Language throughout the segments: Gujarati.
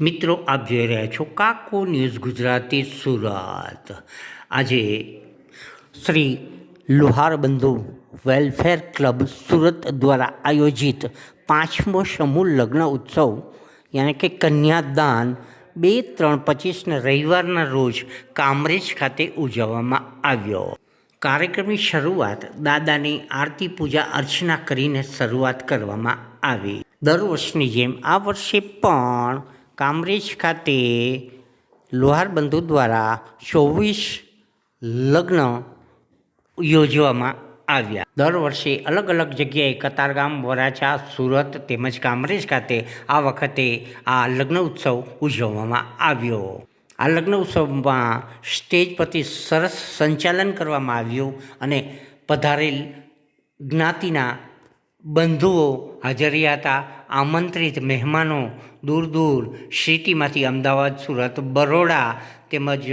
મિત્રો, આપ જોઈ રહ્યા છો કાકો ન્યૂઝ ગુજરાતી સુરત. આજે શ્રી લુહાર બંધુ વેલફેર ક્લબ સુરત દ્વારા આયોજિત પાંચમો સમૂહ લગ્ન ઉત્સવ, યાને કે કન્યાદાન, બે ત્રણ પચીસને રવિવારના રોજ કામરેજ ખાતે ઉજવવામાં આવ્યો. કાર્યક્રમની શરૂઆત દાદાની આરતી પૂજા અર્ચના કરીને શરૂઆત કરવામાં આવી. દર વર્ષની જેમ આ વર્ષે પણ કામરેજ ખાતે લોહાર બંધુ દ્વારા ચોવીસ લગ્ન યોજવામાં આવ્યા. દર વર્ષે અલગ અલગ જગ્યાએ કતારગામ, વરાછા, સુરત તેમજ કામરેજ ખાતે આ વખતે આ લગ્ન ઉત્સવ ઉજવવામાં આવ્યો. આ લગ્ન ઉત્સવમાં સ્ટેજ પરથી સરસ સંચાલન કરવામાં આવ્યું અને પધારેલ જ્ઞાતિના બંધુઓ હાજર હતા. આમંત્રિત મહેમાનો દૂર દૂર સિટીમાંથી અમદાવાદ, સુરત, બરોડા તેમજ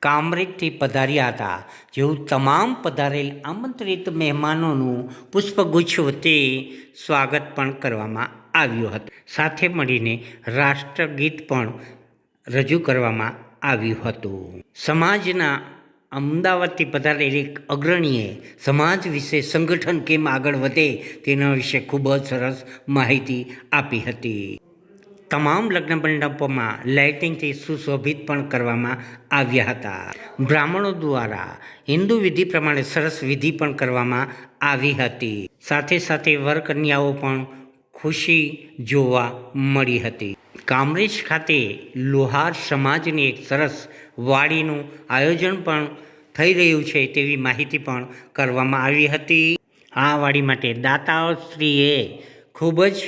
કામરેજથી પધાર્યા હતા. જેવું તમામ પધારેલ આમંત્રિત મહેમાનોનું પુષ્પગુચ્છ વતી સ્વાગત પણ કરવામાં આવ્યું હતું. સાથે મળીને રાષ્ટ્રગીત પણ રજૂ કરવામાં આવ્યું હતું. સમાજના અમદાવાદથી પધારેલ એક અગ્રણીએ સમાજ વિશે સંગઠન કેમ આગળ વધે તેના વિશે ખૂબ જ સરસ માહિતી આપી હતી. તમામ લગ્ન મંડપોમાં લાઇટિંગથી સુશોભિત પણ કરવામાં આવ્યા હતા. બ્રાહ્મણો દ્વારા હિન્દુ વિધિ પ્રમાણે સરસ વિધિ પણ કરવામાં આવી હતી. સાથે સાથે વરકન્યાઓ પણ ખુશી જોવા મળી હતી. કામરેજ ખાતે લોહાર સમાજની એક સરસ વાડીનું આયોજન પણ થઈ રહ્યું છે તેવી માહિતી પણ કરવામાં આવી હતી. આ વાડી માટે દાતાશ્રીએ ખૂબ જ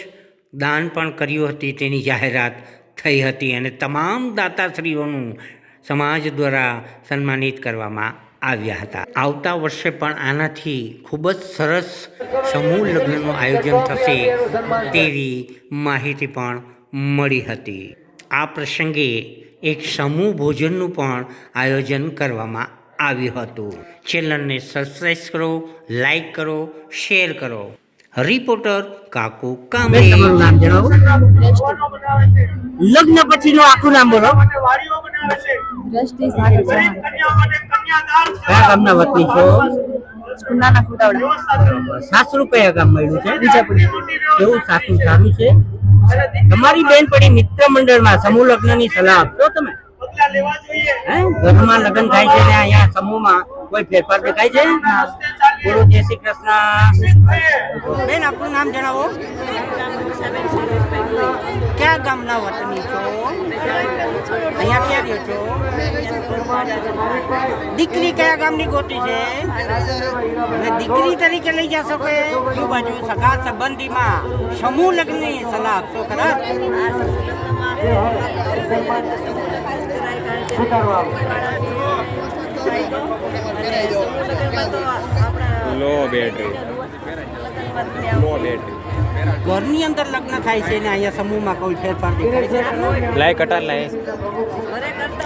દાન પણ કર્યું હતી, તેની જાહેરાત થઈ હતી અને તમામ દાતાશ્રીઓનું સમાજ દ્વારા સન્માનિત કરવામાં આવ્યા હતા. આવતા વર્ષે પણ આનાથી ખૂબ જ સરસ સમૂહ લગ્નનું આયોજન થશે તેવી માહિતી પણ મળી હતી. આ પ્રસંગે એક સમૂહ ભોજનનું પણ આયોજન કરવામાં આવ્યું હતું. ચેનલને સબસ્ક્રાઈબ કરો લાઈક કરો શેર કરો. રિપોર્ટર કાકુ કામે. લગ્ન પછી નું આખું નામ બોલો. કયા ગામના વતની છો? નાના સાસરું કયા ગામ મળ્યું છે? બીજાપુર કેવું સાસુ સારું છે? તમારી બેનપણી મિત્ર મંડળમાં સમૂહ લગ્નની સલાહ આપશો તમે? ઘરમાં લગ્ન થાય છે ને અહીંયા સમૂહમાં કોઈ ફેરફાર દેખાય છે? બોલો જય શ્રી કૃષ્ણ. બેન આપનું નામ જણાવો. ક્યાં ગામના વતની છો? અહીંયા ક્યાં રહ્યો છો? દીકરી કયા ગામની ગોતી છે? દીકરી તરીકે લઈ જશો કે શું બાજુ? સગા સંબંધીમાં સમૂહ લગ્નની સલાહ આપશો ખરા? Low battery. Low battery. ઘરની અંદર લગ્ન થાય છે ને અહીંયા સમૂહમાં કોઈ ફેરફાર દેખાય છે? લાય કટાર લાય.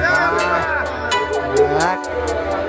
Đó. Đó.